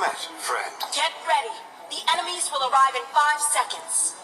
Friend. Get ready. The enemies will arrive in five seconds.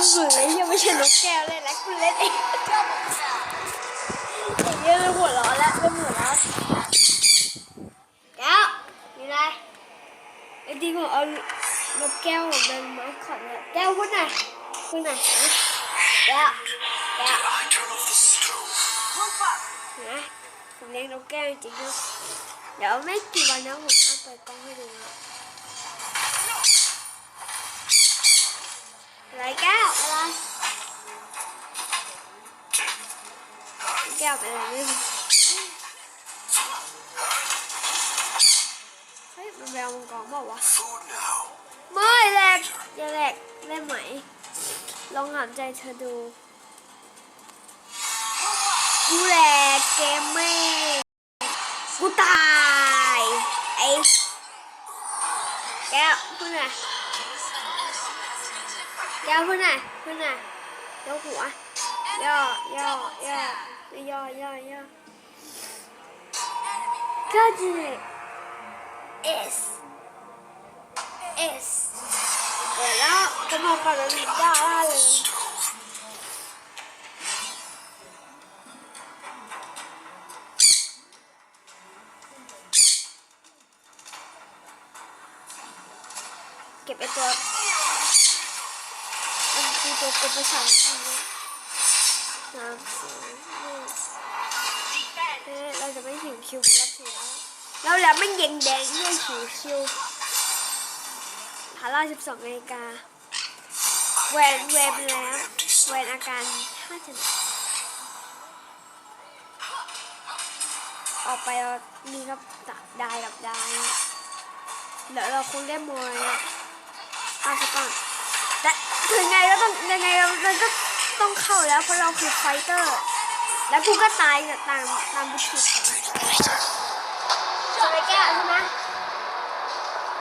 เบื่อเลยยังไม่ใช่นกแก้วเลยนะคุณเล่นเองเยอะเลยหัวเร้อนแล้วเริ่มหัวเร้อนแก้วมีอะไรไอ้ดีผมเอานกแก้วเป็นมาสคอตเนี่ยแก้วพูดหน่อยพูดหนแก้วแก้วนะผมเลี้ยงนกแก้วจริงๆเดี๋ยวไม่กี่วันนะผมเอาเปิดกล้องให้ดูนะ อะไรแก้วอะไรแก้วเป็นอะไรไม่รู้เฮ้ยมันแววมังกรบอกว่าไม่แหลกอย่าแหลกได้ไหม ลองถามใจเธอดูกูแหลกเกมไม่กูตาย ไอ้แก้วพูดหน่อ ย่อขึ้นหน่อยพูดหน่อยยกหัวย่อย่อย่อย่อย่อย่อก็จะ S S เกิดแล้วจะมองก่อนมันได้เลย Stove. เก็บไอตัว อันคือตัวกดประสาทนี้สามสี่ห้าเอ๊ะเราจะไม่ถึงคิวแล้วแล้วแล้วมันเย็นแดงเรื่องหิวคิวหาล่าสิบสองนาฬิกาแหวนแหวนไปแล้วแหวนอาการถ้าจะออกไปแล้วนี่ครับได้กับได้เดี๋ยวเราคงได้มวยนะเอาซะก่อน ถึงไงก็ต้องยังไงเราเราก็ต้องเข้าแล้วเพราะเราคือไฟเตอร์ แล้วกูก็ตายตามตามบุตรของใช่ไหมแก้วใช่ไหม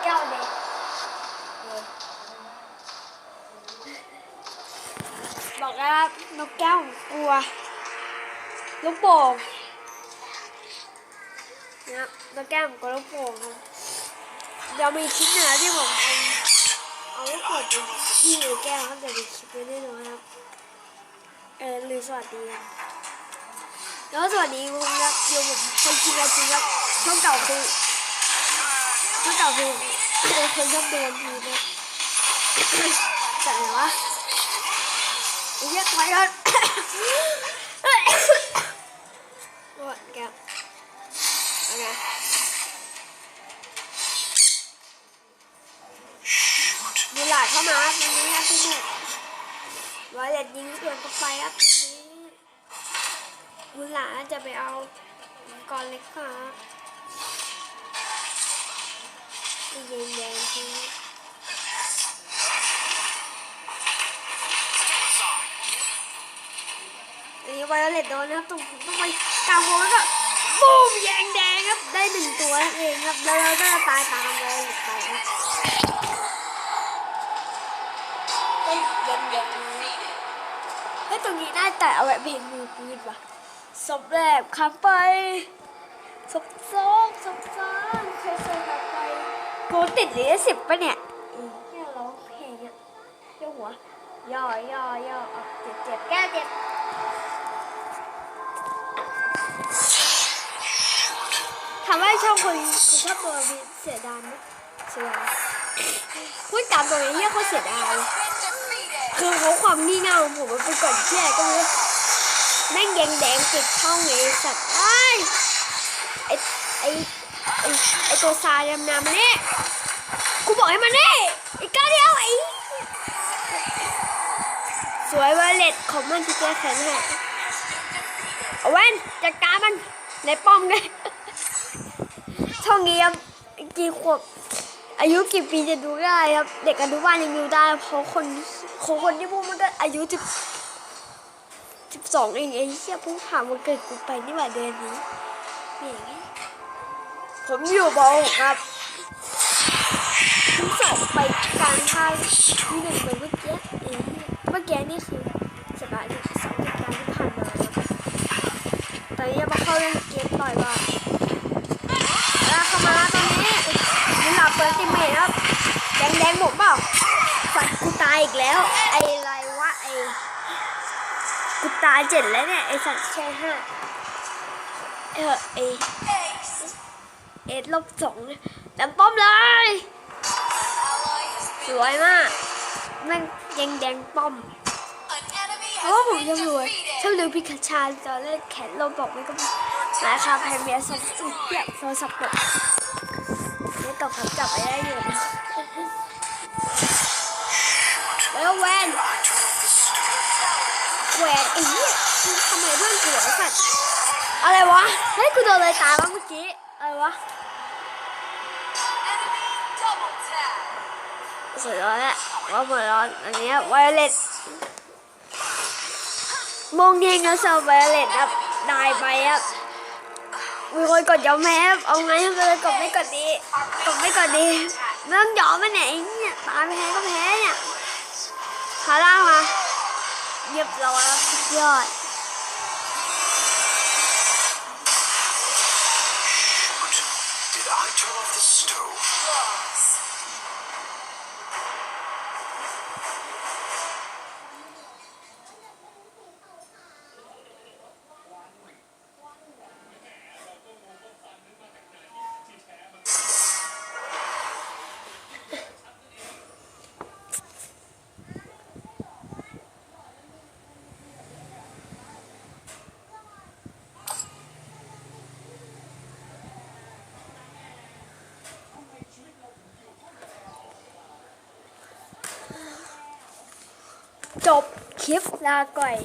แก้วเด็กบอกแล้วครับนกแก้วกลัวลูกโป่งนะนกแก้วกลัวลูกโป่งเดี๋ยวมีคลิปหนึ่งนะที่ผมเอาเอาลูกกดเป็น ที่หรือแก้วครับเดี๋ยวดูคลิปไว้แน่นอนครับ เออหรือสวัสดีครับแล้วสวัสดีคุณครับโยมผมคนจริงจริงครับช่องเก่าคือช่องเก่าคือเป็นคนชอบโดนทีนะแต่ไหนวะไอ้เรียกไว้แล้วโอ้ยแก้วเอาไง Shoot. มี หลาดเข้ามาครับตรงนี้ครับพี่หนุ่มร้อยเด็ดยิงสวนเข้าไปครับตรงนี้บุญหลาจะไปเอามังกรเล็กครับไอ้เย็นแดงทีอันนี้ไวโอเลตโดนนะครับต้องต้องไปกางวงแล้วก็บูมแยงแดงครับได้หนึ่งตัวเองครับแล้วเราก็ตายตามเลยไปครับ ตรงนี้น่าแต่เอาไว้เพลงมือปืนว่ะศพแรกขับไปศพสองศพสามเคยเคยขับไปกูติดหลือสิบปะเนี่ยอืมเนี่ร้องเพลงอะเจ้าหัวย่อย่อย่อเจ็บเจ็บแก้เจ็บถามว่าชอบคนคนชอบตัววิเสียดายไหมเสียดายพูดตามตรงนี้เนี่ยเขาเสียดาย คือเขาความงี่เง่าของผมมันเป็นก่อนเที่ก็เลยแม่งแดงแดงติดช่องไอ้สัตว์ไอ้ไอ้ไอ้ไอ้ตัวซาดำน้ำมาเนี่ยกูบอกให้มันนี่อีกก้าวเดียวไอ้สวยไวเล็ตของมันที่แกแขนให้เอาเว้นจัดการมันในป้อมเลยช่องนี้ครับกี่ขวบอายุกี่ปีจะดูได้ครับ เด็กอนุบาลยังดูได้เพราะคน คนคนที่พูดมันก็อายุสิบสิบสองเองไอ้เหี้ยเพิ่งผ่านวันเกิดกูไปนี่หว่าเดือนนี้แหมผมอยู่บอลครับเพิ่สอบไปกางทาที่หนึ่งไปเมื่อกี้เองเมื่อกี้นี่คือสัปดาห์ที่สองสัปดาห์ที่ผ่านมาครับตอนนี้มาเข้าเล่นเกมต่อยว่าล้วเข้ามาตรงนี้มีหลับเปิดติเมทครับแดง แดงหมดเปล่าฝันกูตายอีกแล้ว ไอ้อะไรวะไอ้กูตาย เจ็ดแล้วเนี่ย ไอสัตว์แค่ห้าเออไอเอ็ดลบสองเนี่ยแต่ป้อมเลย สวยมากแม่งแดงแดงป้อมเพราะว่าผมชอบดูชอบดูพิคาชาตอนเล่นแขนโลบอกไม่ก็ราคาแพงเบียสองอุ้ยเหี้ยโทรศัพท์ตกไม่ตกครับจับไปได้อยู่นะแล้วแวน แหวนไอ้เหี้ยทำไมเพื่อนกูไอ้สัตว์อะไรวะเฮ้ยกูโดนอะไรตายวะเมื่อกี้อะไรวะหมดร้อนแล้วว่าหมดร้อนอันนี้ไวโอเลตมงเฮงแล้วเซอร์ไวโอเลตครับได้ไปครับมีคนกดยอมแพ้เอาไงครับเลยกดไม่กดดีกดไม่กดดีไม่องยอมมันไหนเนี่ยตายแพ้ก็แพ้เนี่ยฮาร่ามา เรียบร้อยแล้วสุดยอด จบคลิปลาก่อย